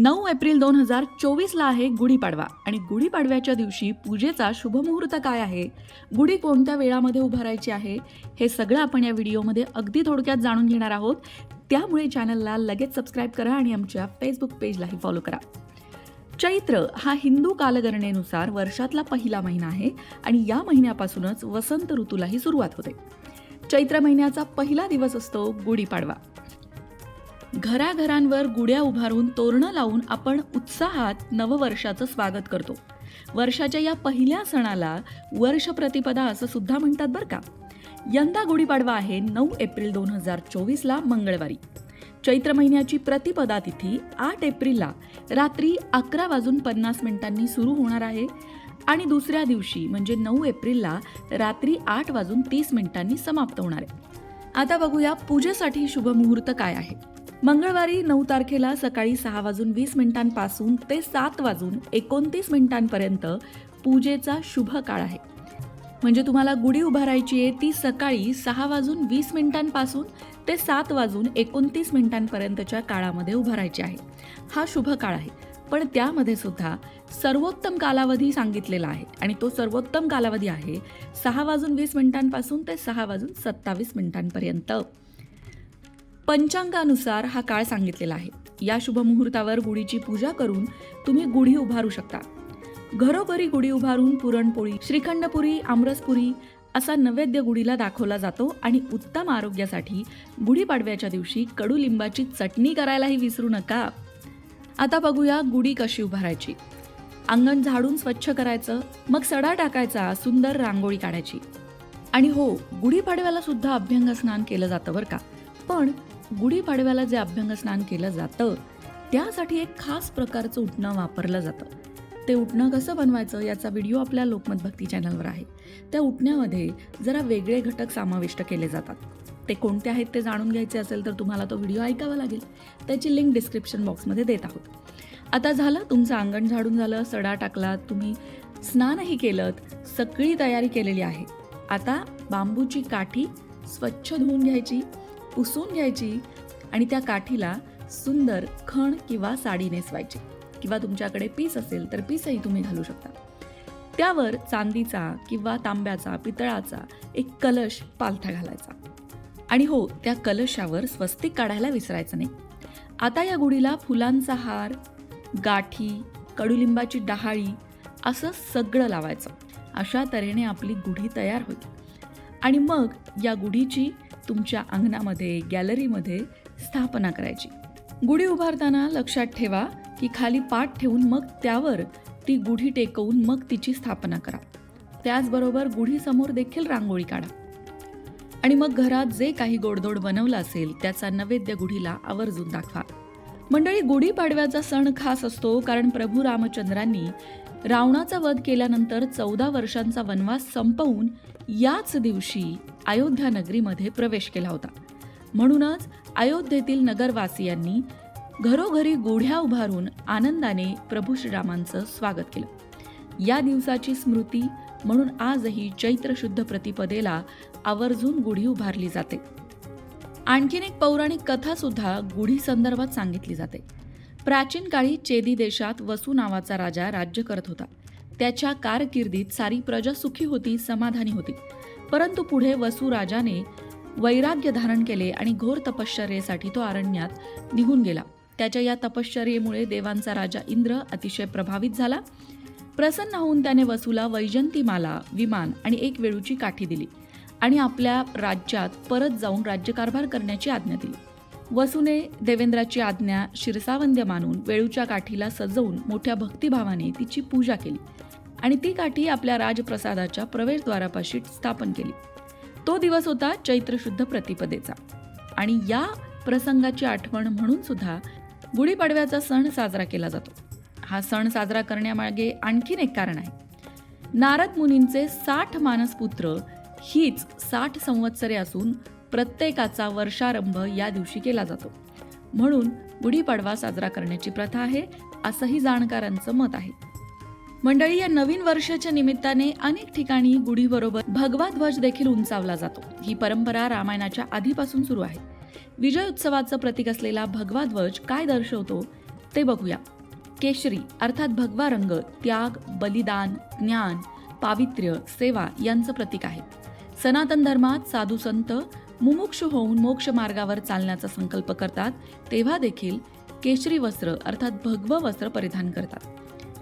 नऊ एप्रिल दोन हजार चोवीसला आहे गुढीपाडवा. आणि गुढीपाडव्याच्या दिवशी पूजेचा शुभमुहूर्त काय आहे? गुढी कोणत्या वेळामध्ये उभारायची आहे? हे सगळं आपण या व्हिडिओमध्ये अगदी थोडक्यात जाणून घेणार आहोत. त्यामुळे चॅनलला लगेच सबस्क्राईब करा आणि आमच्या फेसबुक पेजलाही फॉलो करा. चैत्र हा हिंदू कालगणनेनुसार वर्षातला पहिला महिना आहे आणि या महिन्यापासूनच वसंत ऋतूलाही सुरुवात होते. चैत्र महिन्याचा पहिला दिवस असतो गुढीपाडवा. घराघरांवर गुड्या उभारून तोरणं लावून आपण उत्साहात नववर्षाचं स्वागत करतो. वर्षाच्या या पहिल्या सणाला वर्ष प्रतिपदा असं सुद्धा म्हणतात बरं का. यंदा गुढीपाडवा आहे नऊ एप्रिल दोन हजार चोवीसला मंगळवारी. चैत्र महिन्याची प्रतिपदा तिथी आठ एप्रिलला रात्री अकरा वाजून पन्नास मिनिटांनी सुरू होणार आहे आणि दुसऱ्या दिवशी म्हणजे नऊ एप्रिलला रात्री आठ वाजून तीस मिनिटांनी समाप्त होणार आहे. आता बघूया पूजेसाठी शुभ मुहूर्त काय आहे. मंगळवारी नऊ तारखेला सकाळी सहा वाजून वीस मिनिटांपासून ते सात वाजून एकोणतीस मिनिटांपर्यंत पूजेचा शुभ काळ आहे. म्हणजे तुम्हाला गुढी उभारायची आहे ती सकाळी सहा वाजून वीस मिनिटांपासून ते सात वाजून एकोणतीस मिनिटांपर्यंतच्या काळामध्ये उभारायची आहे. हा शुभ काळ आहे. पण त्यामध्ये सुद्धा सर्वोत्तम कालावधी सांगितलेला आहे आणि तो सर्वोत्तम कालावधी आहे सहा वाजून वीस मिनिटांपासून ते सहा वाजून सत्तावीस मिनिटांपर्यंत. पंचांगानुसार हा काळ सांगितलेला आहे. या शुभ मुहूर्तावर गुढीची पूजा करून तुम्ही गुढी उभारू शकता. घरोघरी गुढी उभारून पुरणपोळी श्रीखंडपुरी आमरसपुरी असा नैवेद्य गुढीला दाखवला जातो आणि उत्तम आरोग्यासाठी गुढीपाडव्याच्या दिवशी कडुलिंबाची चटणी करायलाही विसरू नका. आता बघूया गुढी कशी उभारायची. अंगण झाडून स्वच्छ करायचं मग सडा टाकायचा सुंदर रांगोळी काढायची. आणि हो गुढीपाडव्याला सुद्धा अभ्यंग स्नान केलं जातं बरं का. पण गुढीपाडव्याला जे अभ्यंग स्नान केलं जातं त्यासाठी एक खास प्रकारचं उठणं वापरलं जातं. ते उठणं कसं बनवायचं याचा व्हिडिओ आपल्या लोकमत भक्ती चॅनलवर आहे. त्या उठण्यामध्ये जरा वेगळे घटक समाविष्ट केले जातात. ते कोणते आहेत ते जाणून घ्यायचे असेल तर तुम्हाला तो व्हिडिओ ऐकावा लागेल. त्याची लिंक डिस्क्रिप्शन बॉक्समध्ये देत आहोत. आता झालं तुमचं अंगण झाडून झालं सडा टाकलात तुम्ही स्नानही केलं सगळी तयारी केलेली आहे. आता बांबूची काठी स्वच्छ धुवून घ्यायची. पुसून घ्यायची आणि त्या काठीला सुंदर खण किंवा साडी नेसवायची. किंवा तुमच्याकडे पीस असेल तर पीसही तुम्ही घालू शकता. त्यावर चांदीचा किंवा तांब्याचा पितळाचा एक कलश पालथा घालायचा. आणि हो त्या कलशावर स्वस्तिक काढायला विसरायचं नाही. आता या गुढीला फुलांचा हार गाठी कडुलिंबाची डहाळी असं सगळं लावायचं. अशा तऱ्हेने आपली गुढी तयार होईल. आणि मग या गुढीची तुमच्या अंगणामध्ये गॅलरीमध्ये स्थापना करायची. गुढी उभारताना लक्षात ठेवा की खाली पाठ ठेवून मग त्यावर ती गुढी टेकवून मग तिची स्थापना करा. त्याचबरोबर गुढीसमोर देखील रांगोळी काढा. आणि मग घरात जे काही गोडधोड बनवलं असेल त्याचा नैवेद्य गुढीला आवर्जून दाखवा. मंडळी गुढीपाडव्याचा सण खास असतो कारण प्रभू रामचंद्रांनी रावणाचा वध केल्यानंतर चौदा वर्षांचा वनवास संपवून याच दिवशी अयोध्या नगरीमध्ये प्रवेश केला होता. म्हणूनच अयोध्येतील नगरवासियांनी घरोघरी गुढ्या उभारून आनंदाने प्रभू श्रीरामांचं स्वागत केलं. या दिवसाची स्मृती म्हणून आजही चैत्र शुद्ध प्रतिपदेला आवर्जून गुढी उभारली जाते. आणखीन एक पौराणिक कथा सुद्धा गुढी संदर्भात सांगितली जाते. प्राचीन काळी चेदी देशात वसू नावाचा राजा राज्य करत होता. त्याच्या कारकिर्दीत सारी प्रजा सुखी होती समाधानी होती. परंतु पुढे वसू राजाने वैराग्य धारण केले आणि घोर तपश्चर्येसाठी तो अरण्यात निघून गेला. त्याच्या या तपश्चर्येमुळे देवांचा राजा इंद्र अतिशय प्रभावित झाला. प्रसन्न होऊन त्याने वसूला वैजंतीमाला विमान आणि एक वेळूची काठी दिली आणि आपल्या राज्यात परत जाऊन राज्यकारभार करण्याची आज्ञा दिली. वसुने देवेंद्राची आज्ञा शिरसावंद्य मानून वेळूच्या काठीला सजवून मोठ्या भक्तिभावाने तिची पूजा केली आणि ती काठी आपल्या राजप्रसादाच्या प्रवेशद्वारापाशी स्थापन केली. तो दिवस होता चैत्र शुद्ध प्रतिपदेचा. आणि या प्रसंगाची आठवण म्हणून सुद्धा गुढीपाडव्याचा सण साजरा केला जातो. हा सण साजरा करण्यामागे आणखीन एक कारण आहे. नारद मुनींचे साठ मानसपुत्र हीच साठ संवत्सरे असून प्रत्येकाचा वर्षारंभ या दिवशी केला जातो. म्हणून गुढीपाडवा साजरा करण्याची प्रथा आहे असंही जाणकारांचं मत आहे. मंडळी या नवीन वर्षाच्या निमित्ताने अनेक ठिकाणी गुढीबरोबर भगवा ध्वज देखील उंचावला जातो. ही परंपरा रामायणाच्या आधीपासून सुरू आहे. विजय उत्सवाचं प्रतीक असलेला भगवा ध्वज काय दर्शवतो ते बघूया. केशरी अर्थात भगवा रंग त्याग बलिदान ज्ञान पावित्र्य सेवा यांचं प्रतीक आहे. सनातन धर्मात साधू संत मुमुक्ष होऊन मोक्ष मार्गावर चालण्याचा संकल्प करतात तेव्हा देखील केशरी वस्त्र अर्थात भगव वस्त्र परिधान करतात.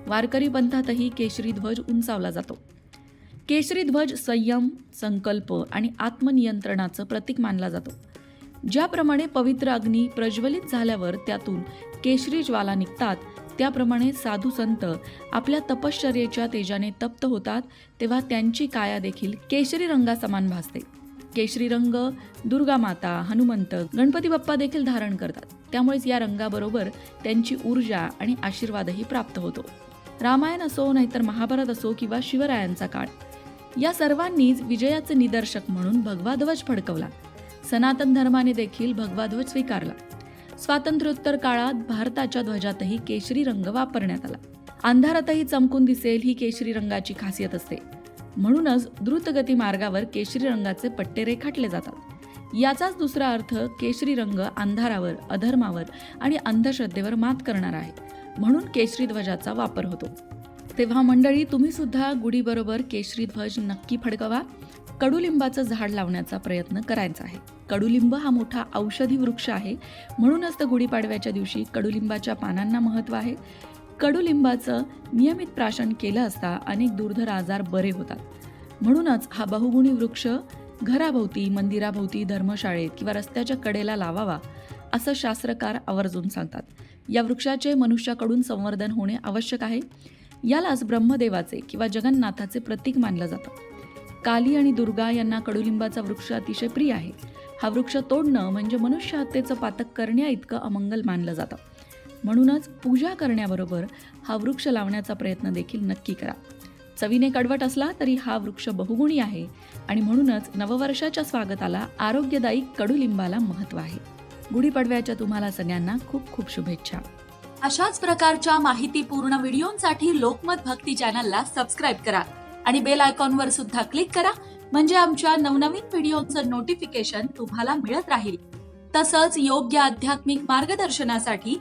वारकरी पंथातही केशरी ध्वज उंचावला जातो. केशरी ध्वज संयम संकल्प आणि आत्मनियंत्रणाचं प्रतीक मानला जातो. ज्याप्रमाणे पवित्र अग्नी प्रज्वलित झाल्यावर त्यातून केशरी ज्वाला निघतात त्याप्रमाणे साधू संत आपल्या तपश्चर्येच्या तेजाने तप्त होतात तेव्हा त्यांची काया देखील केशरी रंगासमान भासते. केशरी रंग दुर्गा माता हनुमंत गणपती बाप्पा देखील धारण करतात. त्यामुळेच या रंगाबरोबर त्यांची ऊर्जा आणि आशीर्वादही प्राप्त होतो. रामायण असो नाहीतर महाभारत असो किंवा शिवरायांचा काळ. या सर्वांनीच विजयाचे निदर्शक म्हणून भगवा ध्वज फडकवला. सनातन धर्माने देखील भगवा ध्वज स्वीकारला. स्वातंत्र्योत्तर काळात भारताच्या ध्वजातही केशरी रंग वापरण्यात आला. अंधारातही चमकून दिसेल ही केशरी रंगाची खासियत असते. म्हणूनच द्रुतगती मार्गावर केशरी रंगाचे पट्टे रेखाटले जातात. याचाच दुसरा अर्थ केशरी रंग अंधारावर अधर्मावर आणि अंधश्रद्धेवर मात करणार आहे. म्हणून केशरी ध्वजाचा वापर होतो. तेव्हा मंडळी तुम्ही सुद्धा गुढीबरोबर केशरी ध्वज नक्की फडकवा. कडुलिंबाचं झाड लावण्याचा प्रयत्न करायचा आहे. कडुलिंब हा मोठा औषधी वृक्ष आहे. म्हणूनच तर गुढीपाडव्याच्या दिवशी कडुलिंबाच्या पानांना महत्त्व आहे. कडुलिंबाचं नियमित प्राशन केलं असता अनेक दुर्धर आजार बरे होतात. म्हणूनच हा बहुगुणी वृक्ष घराभोवती मंदिराभोवती धर्मशाळेत किंवा रस्त्याच्या कडेला लावावा असं शास्त्रकार आवर्जून सांगतात. या वृक्षाचे मनुष्याकडून संवर्धन होणे आवश्यक आहे. यालाच ब्रह्मदेवाचे किंवा जगन्नाथाचे प्रतीक मानलं जातं. काली आणि दुर्गा यांना कडुलिंबाचा वृक्ष अतिशय प्रिय आहे. हा वृक्ष तोडणं म्हणजे मनुष्य हत्येचं पातक करण्या इतकं अमंगल मानलं जातं. म्हणूनच पूजा करण्याबरोबर हा वृक्ष लावण्याचा प्रयत्न देखील नक्की करा. चवीने कडवट असला तरी हा वृक्ष बहुगुणी आहे आणि म्हणूनच नववर्षाच्या स्वागताला आरोग्यदायी कडुलिंबाला महत्त्व आहे. गुढीपाडव्याच्या तुम्हाला सगळ्यांना खूप खूप शुभेच्छा. अशाच प्रकारच्या माहितीपूर्ण व्हिडिओंसाठी लोकमत भक्ती चॅनलला सबस्क्राईब करा आणि बेल आयकॉनवर सुद्धा क्लिक करा म्हणजे आमच्या नवनवीन व्हिडिओचं नोटिफिकेशन तुम्हाला मिळत राहील. तसंच योग्य आध्यात्मिक मार्गदर्शनासाठी